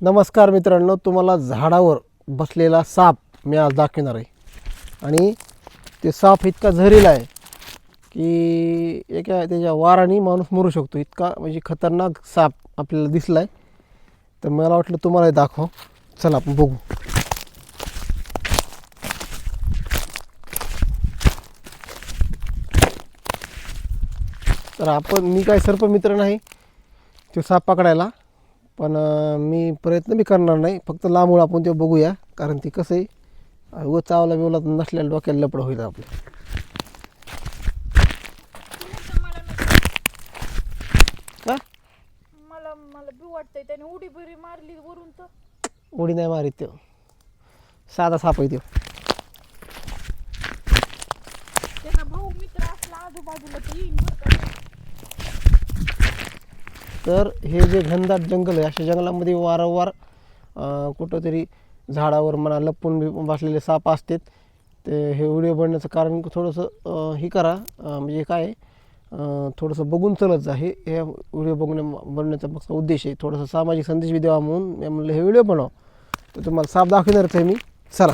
नमस्कार मित्रांनो तुम्हाला झाडावर बसलेला साप मी आज दाखवणार आहे. आणि ते साप इतका झरीला आहे की एका त्याच्या वाराने माणूस मरू शकतो. इतका म्हणजे खतरनाक साप आपल्याला दिसला आहे तर मला वाटलं तुम्हाला दाखव. चला आपण बघू. तर आपण मी काय सर्पमित्र नाही तो साप पकडायला. पण मी प्रयत्न बी करणार नाही. फक्त लांबून आपण ते बघूया. कारण ती कसं आहे उगं चावला बिवला तर नसलेल्या डोक्याला लपड होईल आपलं. का? मला मला बी वाटतंय त्याने उडी बिरी मारली वरून तर. उडी नाही मारीत तो साधा साप आहे तो त्याचा भाऊ मित्र असला आजूबाजूला तर येईन बरं का. तर हे जे घनदाट जंगल आहे अशा जंगलामध्ये वारंवार कुठंतरी झाडावर म्हणा लपून बिपून बसलेले साप असतात. ते हे व्हिडिओ बनण्याचं कारण थोडंसं हे करा. म्हणजे काय थोडंसं बघून चलत जा. हे हे व्हिडिओ बघण्या बनण्याचा फक्त उद्देश आहे. थोडंसं सामाजिक संदेश बी द्यावा म्हणून म्हणलं हे व्हिडिओ बनवा. तर तुम्हाला साप दाखवणारच आहे मी. चला.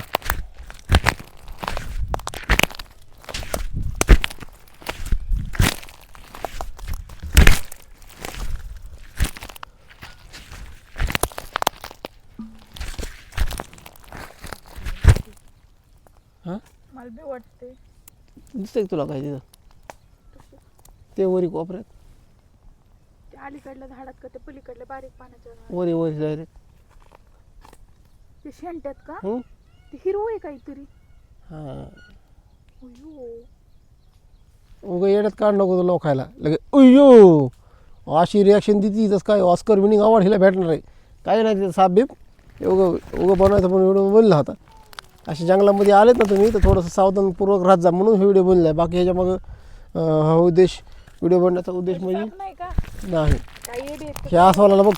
हां? मला बी वाटतंय. दिसतंय का तुला काय तिथं? ते वरी कोपऱ्यात. ते अलीकडल्या झाडात का ते पलीकडल्या बारीक पाण्याच्या झाडात. वरी वरी डायरेक्ट ते शेंट्यात का? हं? ते हिरवं आहे काहीतरी. हां. अयो उगा येड्यात काढ नको तुला खायला लगे उय्यो अशी रिॲक्शन देते तसं काय? ऑस्कर विनिंग अवॉर्ड हिला भेटणार आहे. काय नाही तिथं साप बीप उगं उगं बनवायचं पण व्हिडिओ बनला होता अशा जंगलामध्ये आलेत ना तुम्ही तर थोडंसं सावधानपूर्वक राहत जा म्हणून व्हिडिओ बनला आहे बाकी ह्याच्या मग हा उद्देश व्हिडिओ बनण्याचा उद्देश म्हणजे नाही हे असवाला बघ.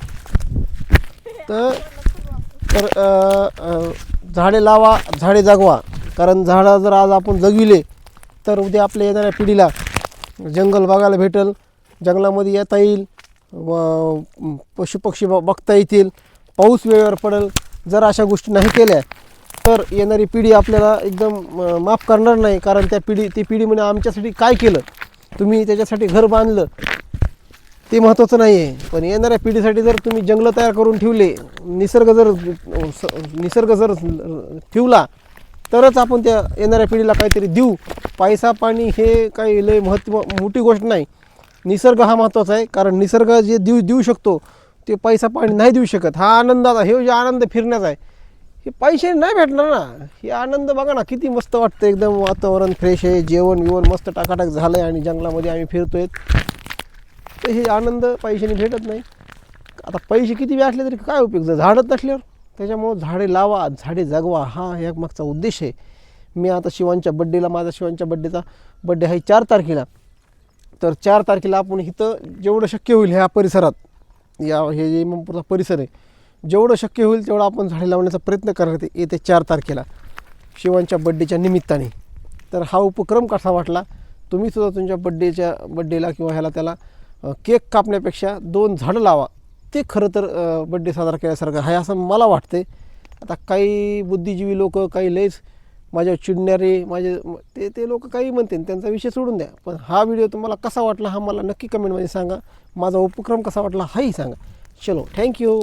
तर तर झाडे लावा झाडे जगवा. कारण झाडं जर आज आपण जगविले तर उद्या आपल्या येणाऱ्या पिढीला जंगल बघायला भेटेल जंगलामध्ये येता येईल व पशुपक्षी बघता येतील पाऊस वेळेवर पडेल. जर अशा गोष्टी नाही केल्या तर येणारी पिढी आपल्याला एकदम माफ करणार नाही कारण त्या पिढी ती पिढी म्हणे आमच्यासाठी काय केलं? तुम्ही त्याच्यासाठी घर बांधलं. ते महत्त्वाचं नाही आहे पण येणाऱ्या पिढीसाठी जर तुम्ही जंगलं तयार करून ठेवले निसर्ग जर स- निसर्ग जर ठेवला तरच आपण त्या येणाऱ्या पिढीला काहीतरी देऊ. पैसा पाणी हे काही लय महत्त्व मोठी गोष्ट नाही. निसर्ग हा महत्त्वाचा आहे कारण निसर्ग जे देऊ देऊ शकतो ते पैसा पाणी नाही देऊ शकत. हा आनंदाचा हे जे आनंद फिरण्याचा आहे हे पैसे नाही भेटणार ना. हे आनंद बघा ना किती मस्त वाटतं एकदम वातावरण फ्रेश आहे जेवण विवण मस्त टाकाटाक झालं आहे आणि जंगलामध्ये आम्ही फिरतोय तर हे आनंद पैशाने भेटत नाही. आता पैसे किती बी असले तरी काय उपयोग? जर झाडच नसल्यावर. त्याच्यामुळं झाडे लावा झाडे जगवा हा ह्या मागचा उद्देश आहे. मी आता शिवांच्या बड्डेला माझा शिवांच्या बड्डेचा बड्डे आहे चार तारखेला. तर चार तारखेला आपण इथं जेवढं शक्य होईल ह्या परिसरात. या हे जे इमामपूरचा परिसर आहे जेवढं शक्य होईल तेवढं आपण झाडे लावण्याचा प्रयत्न करणार आहे येत्या चार तारखेला शिवांच्या बड्डेच्या निमित्ताने. तर हा उपक्रम कसा वाटला? तुम्ही सुद्धा तुमच्या बड्डेच्या बड्डेला किंवा ह्याला त्याला केक कापण्यापेक्षा दोन झाडं लावा. ते खरं तर बड्डे साजरा केल्यासारखं आहे असं मला वाटते आता काही बुद्धिजीवी लोक काही लयच माझ्या चिडणारे माझे ते ते लोक काही म्हणतील त्यांचा विषय सोडून द्या. पण हा व्हिडिओ तुम्हाला कसा वाटला हा मला नक्की कमेंटमध्ये सांगा. माझा उपक्रम कसा वाटला हाही सांगा. चलो थँक्यू